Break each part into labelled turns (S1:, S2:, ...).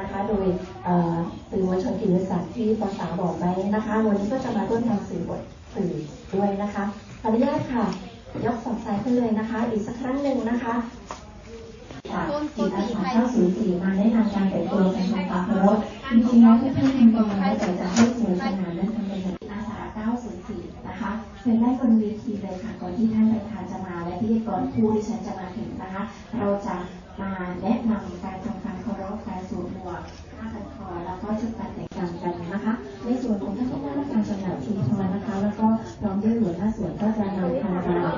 S1: นะคะโดยสื่อมวลชนกิจศักดิ์ที่ภาษาบอกไว้นะคะ วันนี้ก็จะมาร่วมทำสื่อบทสื่อด้วยนะคะขออนุญาตค่ะ ยกสองสายขึ้นเลยนะคะ อีกสักครั้งหนึ่งนะคะค่ะจิตอาสา904มาแนะนำการแต่งตัวกันทำความเคารพจริงๆแล้วที่เพื่อนทำกันมาแต่จะให้สวยสง่านั้นจิตอาสา904นะคะ เป็นได้บนเวทีเลยค่ะก่อนที่ท่านประธานจะมาและพิธีกรผู้ที่ฉันจะมาถึงนะคะ เราจะมาแนะนำการทำความเคารพการสวมหมวกผ้าพันคอแล้วก็ชุดการแต่งกายกันนะคะ ในส่วนของท่านผู้ว่าราชการจังหวัดชุมพรนะคะ แล้วก็พร้อมด้วยหัวหน้าส่วนก็จะนำพาเรา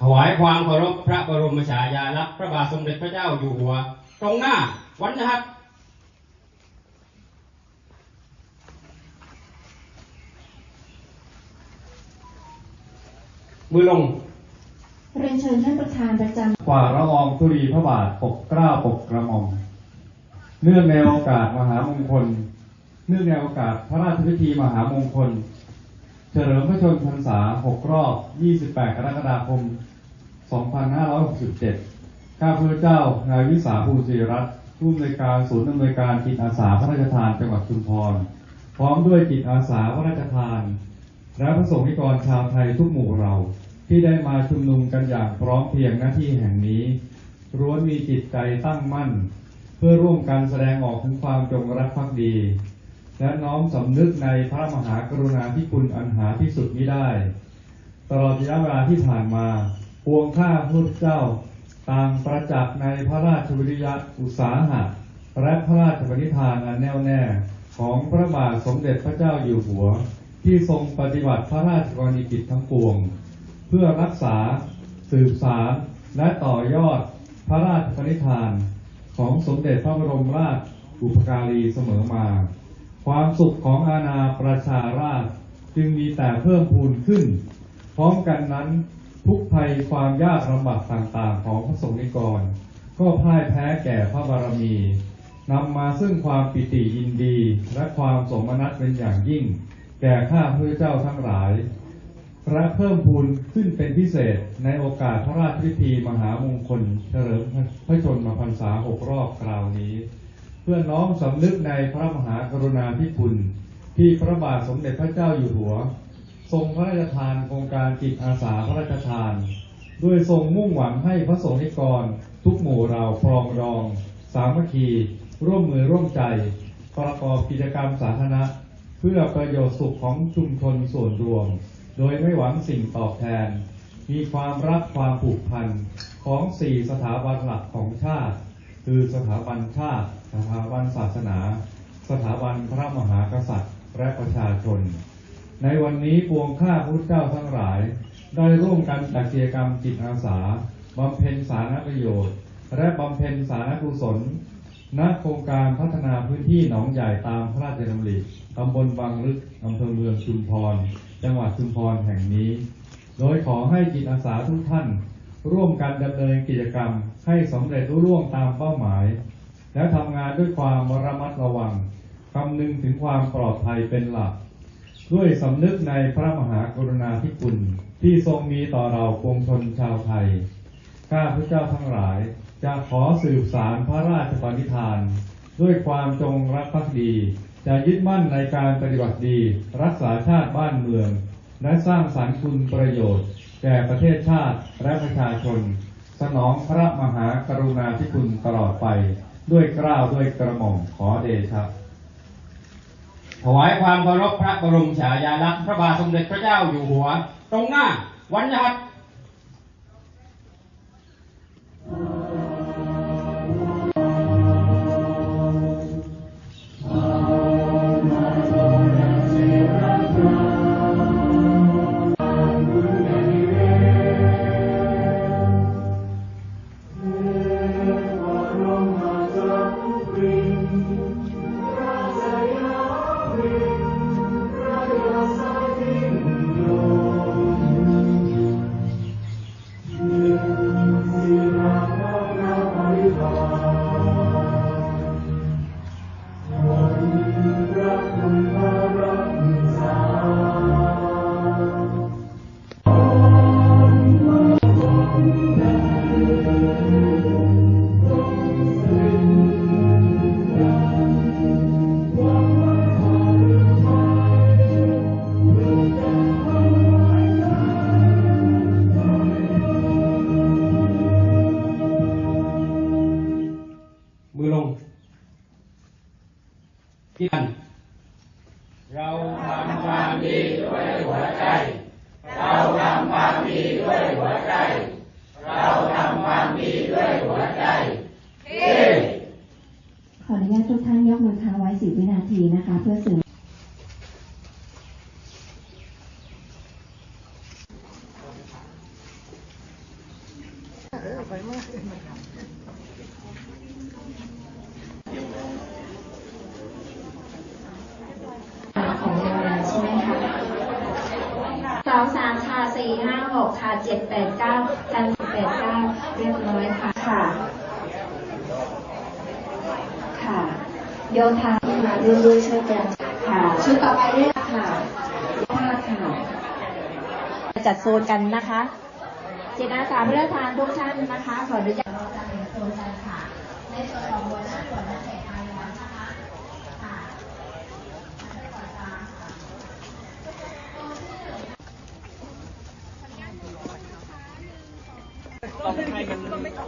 S2: ถวายความเคารพพระบรมฉายาลักษณ์พระบาทสมเด็จพระเจ้าอยู่หัว ตรงหน้าวันนะครับ มือลง
S1: เรียนเชิญท่านประธานประจำ
S3: ฝ่าละอองธุรีพระบาทปกเกล้าปกกระหม่อมเนื่องในโอกาสมหามงคล เนื่องในโอกาสพระราชพิธีมหามงคล เฉลิมพระชนพรรษา 6 รอบ 28 กรกฎาคม 2567 ข้าพเจ้า นายวิสาภูศิรัตน์ผู้อำนวยการศูนย์อำนวยการจิตอาสาพระราชทานจังหวัดชุมพร พร้อมด้วยจิตอาสาพระราชทาน และพระสงฆ์นิกรชาวไทยทุกหมู่เรา ที่ได้มาชุมนุมกันอย่างพร้อมเพรียงหน้าที่แห่งนี้ล้วนมีจิตใจตั้งมั่น เพื่อร่วมกันแสดงออกถึงความจงรักภักดี และน้อมสำนึกในพระมหากรุณาธิคุณอันหาที่สุดมิได้ ตลอดระยะเวลาที่ผ่านมาปวงข้าพระเจ้าต่างประจักษ์ในพระราชวิริยะอุตสาหะและพระราชปณิธานอันแน่วแน่ของพระบาทสมเด็จพระเจ้าอยู่หัว ที่ทรงปฏิบัติพระราชกรณีกิจทั้งปวง เพื่อรักษาสืบสารและต่อยอดพระราชปณิธานของสมเด็จพระบรมราชบุพการีเสมอมา ความสุขของอาณาประชาราชจึงมีแต่เพิ่มพูนขึ้น พร้อมกันนั้นทุกภัยความยากลำบากต่างๆ ของพระสงฆ์นิกร ก็พ่ายแพ้แก่พระบารมีนำมาซึ่งความปิติยินดีและความสมนัตเป็นอย่างยิ่ง แก่ข้าพระเจ้าทั้งหลายและเพิ่มพูนขึ้นเป็นพิเศษในโอกาสพระราชพิธีมหามงคล เฉลิมพระชนมพรรษาหกรอบคราวนี้ เพื่อน้อมสำนึกในพระมหากรุณาธิคุณ ที่พระบาทสมเด็จพระเจ้าอยู่หัว ทรงพระราชทานโครงการจิตอาสาพระราชทาน ด้วยทรงมุ่งหวังให้พระสงฆ์นิกร ทุกหมู่เราปรองดอง สามัคคี ร่วมมือร่วมใจ ประกอบกิจกรรมสาธารณะ พื่อประโยชน์สุขของชุมชนส่วนรวม โดยไม่หวังสิ่งตอบแทน มีความรักความผูกพันของสี่สถาบันหลักของชาติ คือสถาบันชาติ สถาบันศาสนา สถาบันพระมหากษัตริย์ และประชาชน ในวันนี้ปวงข้าพุทธเจ้าทั้งหลาย ได้ร่วมกันจัดกิจกรรมจิตอาสาบำเพ็ญสาธารณประโยชน์ และบำเพ็ญสาธารณกุศล ณโครงการพัฒนาพื้นที่หนองใหญ่ตามพระราชดำริตำบลบางลึกอำเภอเมืองชุมพร จังหวัดชุมพรแห่งนี้ โดยขอให้จิตอาสาทุกท่าน ร่วมกันดำเนินกิจกรรมให้สำเร็จรุ่ร่วงตามเป้าหมาย และทำงานด้วยความระมัดระวังคำนึงถึงความปลอดภัยเป็นหลัก ด้วยสำนึกในพระมหากรุณาธิคุณที่ทรงมีต่อเราปวงชนชาวไทย ข้าพเจ้าทั้งหลาย จะขอสืบสารพระราชปณิธาน ด้วยความจงรักภักดี จะยึดมั่นในการปฏิบัติดี รักษาชาติบ้านเมือง และสร้างสรรค์คุณประโยชน์ แก่ประเทศชาติและประชาชน สนองพระมหากรุณาธิคุณตลอดไป ด้วยเกล้าวด้วยกระหม่อมขอเดชะ
S2: ถวายความเคารพพระบรมฉายาลักษณ์พระบาทสมเด็จพระเจ้าอยู่หัว ตรงหน้าวันนะ เรา
S4: ทำ
S1: ควา
S2: มดีด้วยหัวใจ เรา
S1: ทำความดีด้วยหัวใจ เราทำความดีด้วยหัวใจขออนุญาตทุกท่านยกมือค้างไว้สิบวินาทีนะคะ เพื่อสื่อ สี่ห้าหกค่ะเจ็ดแปดเก้าจันแปดเก้าเรียบร้อยค่ะ ค่ะ ค่ะโยธามาร่วมด้วยช่วยกันค่ะ ชุดต่อไปด้วยค่ะภาพค่ะจัดโซนกันนะคะจิตอาสาเพื่อทานทุกท่านนะคะ ขออนุญาตจัดโซนกันค่ะในส่วนของหัวหน้าส่วนนักเตะไทยแล้วนะคะค่ะ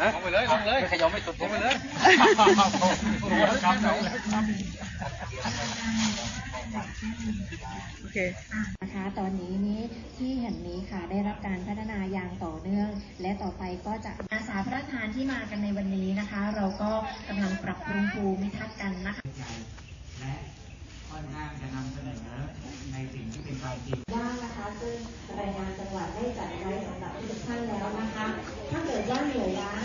S4: ลงไปเลยลงเลยเขย่าไม่สุดลงไปเลย
S1: นะคะตอนนี้นี้ที่แห่งนี้ค่ะได้รับการพัฒนาอย่างต่อเนื่อง และต่อไปก็จะอาสาพระทานที่มากันในวันนี้นะคะ เราก็กำลังปรับปรุงภูมิทัศน์กันนะคะ
S5: และค่อนข้างจะนำเสนอในสิ่งที่เป็นความจริง
S1: ว่างนะคะซึ่งรายงานจังหวัดได้จัดไว้สำหรับทุกท่านแล้วนะคะ ถ้าเกิดว่าเหนื่อยล้า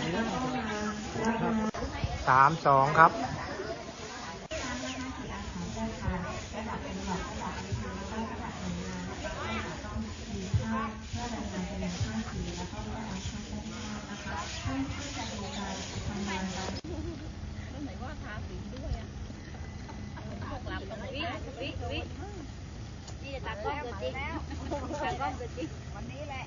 S1: สามสองครับนี่จะตัดกล้องตัวจ
S6: ริงตัดกล้องตัวจริง
S1: วันนี้แหละ